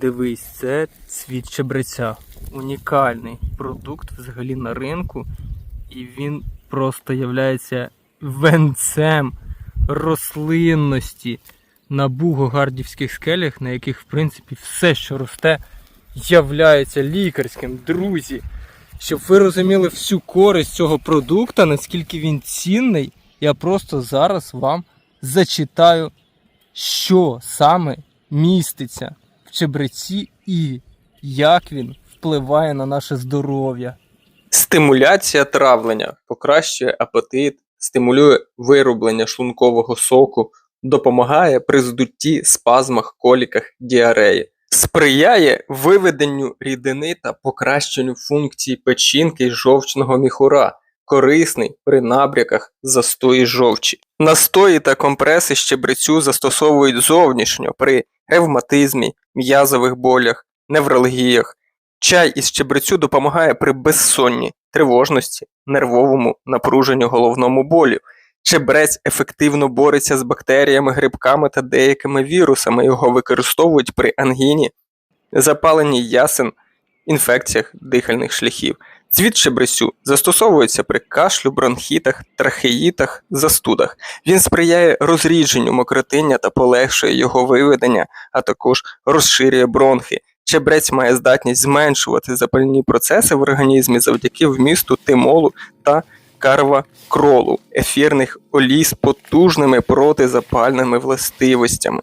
Дивись, це цвіт чебреця. Унікальний продукт взагалі на ринку, і він просто являється венцем рослинності на буго-гардівських скелях, на яких, в принципі, все, що росте, являється лікарським. Друзі, щоб ви розуміли всю користь цього продукту, наскільки він цінний, я просто зараз вам зачитаю, що саме міститься чебреці і як він впливає на наше здоров'я. Стимуляція травлення покращує апетит, стимулює вироблення шлункового соку, допомагає при здутті, спазмах, коліках, діареї, сприяє виведенню рідини та покращенню функцій печінки й жовчного міхура, корисний при набряках застої жовчі. Настої та компреси щебрецю застосовують зовнішньо при ревматизмі, м'язових болях, невралгіях. Чай із щебрецю допомагає при безсонні, тривожності, нервовому напруженню головному болю. Чебрець ефективно бореться з бактеріями, грибками та деякими вірусами. Його використовують при ангіні, запаленні ясен, інфекціях дихальних шляхів. Цвіт щебрецю застосовується при кашлю, бронхітах, трахеїтах, застудах. Він сприяє розрідженню мокротиння та полегшує його виведення, а також розширює бронхи. Чебрець має здатність зменшувати запальні процеси в організмі завдяки вмісту тимолу та карвакролу, ефірних олій з потужними протизапальними властивостями.